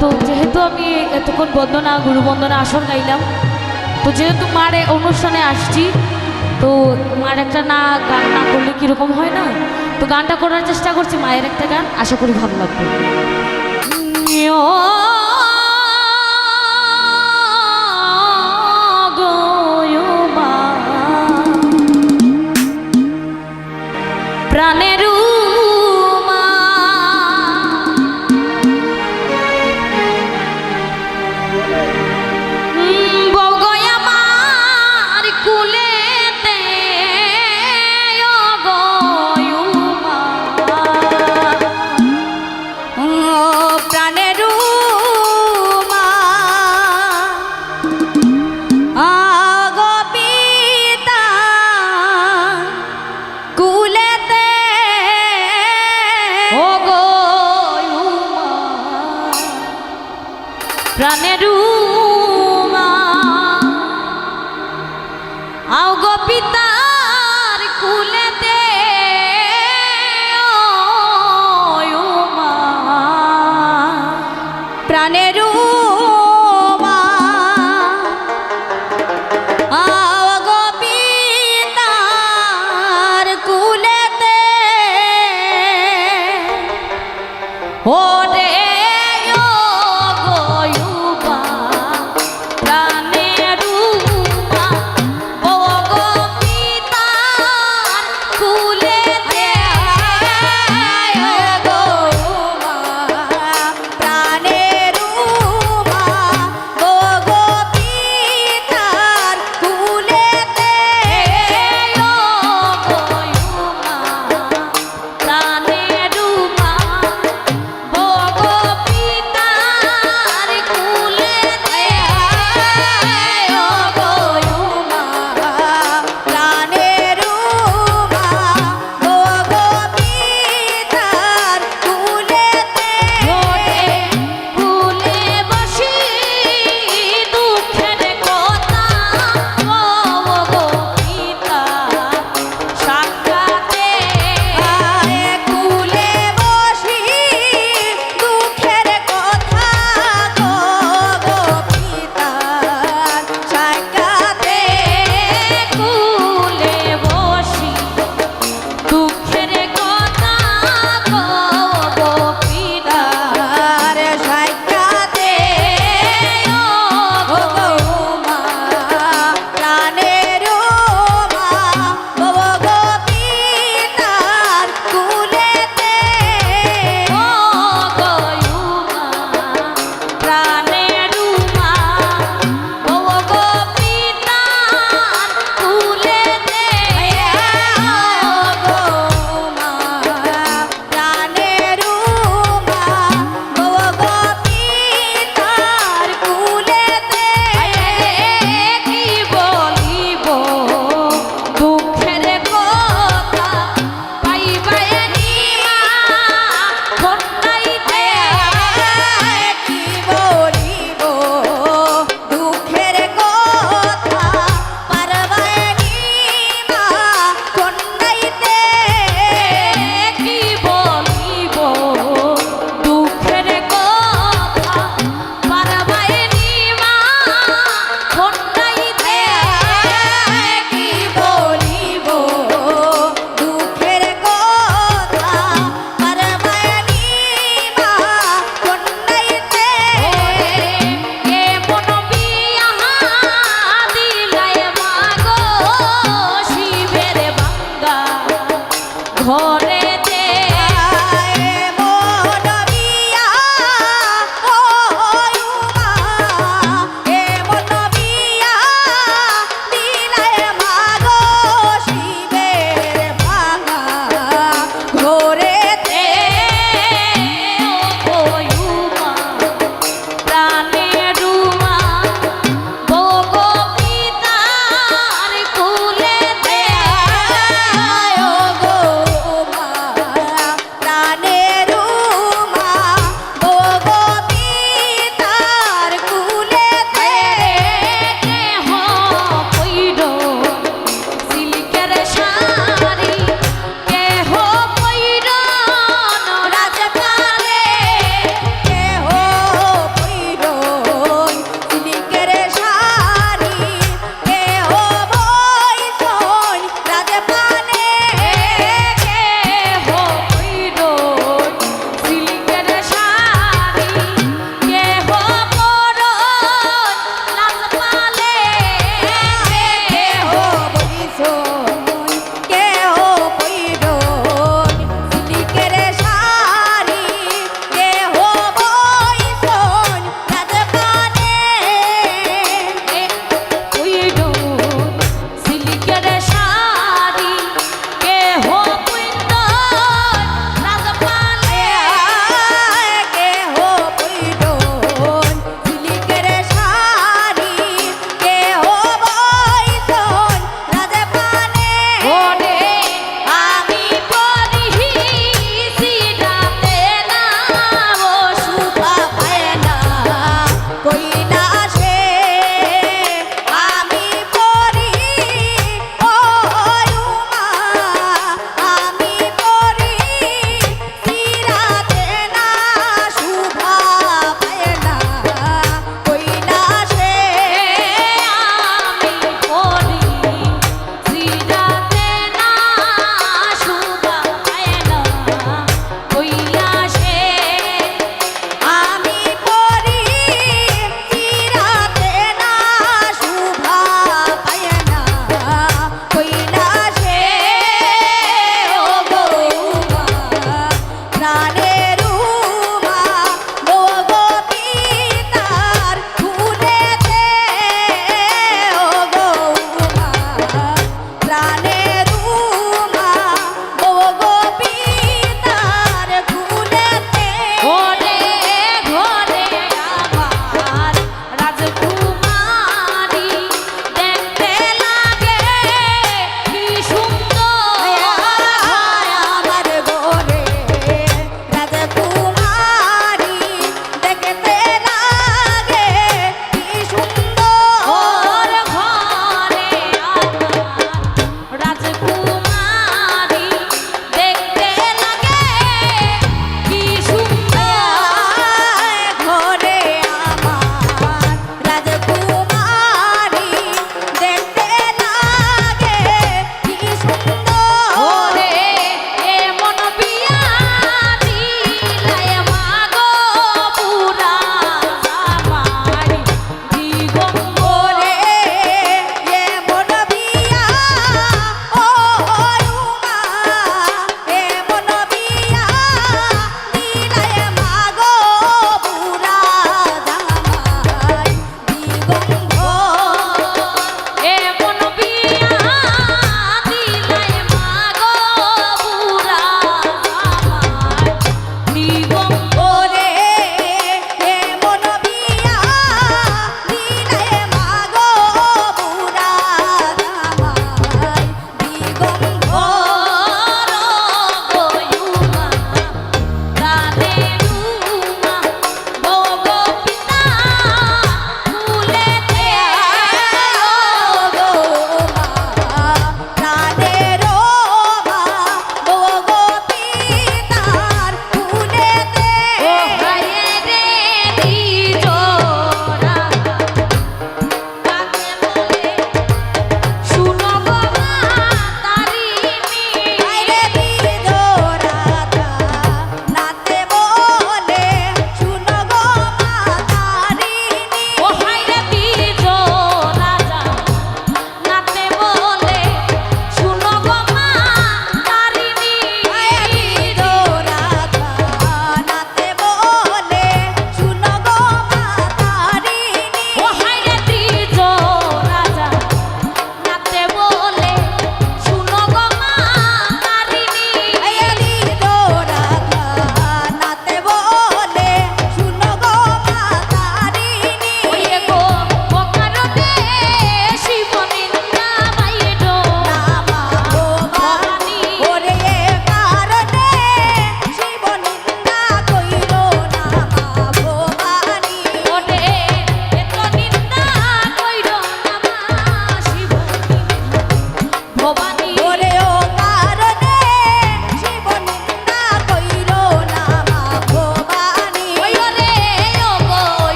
তো যেহেতু আমি এতক্ষণ বন্দনা, গুরু বন্দনা আসর গাইলাম, তো যেহেতু মার অনুষ্ঠানে আসছি, তো মার একটা না, গান না করলে কীরকম হয় না? তো গানটা করার চেষ্টা করছি, মায়ের একটা গান, আশা করি ভালো লাগবে। প্রাণের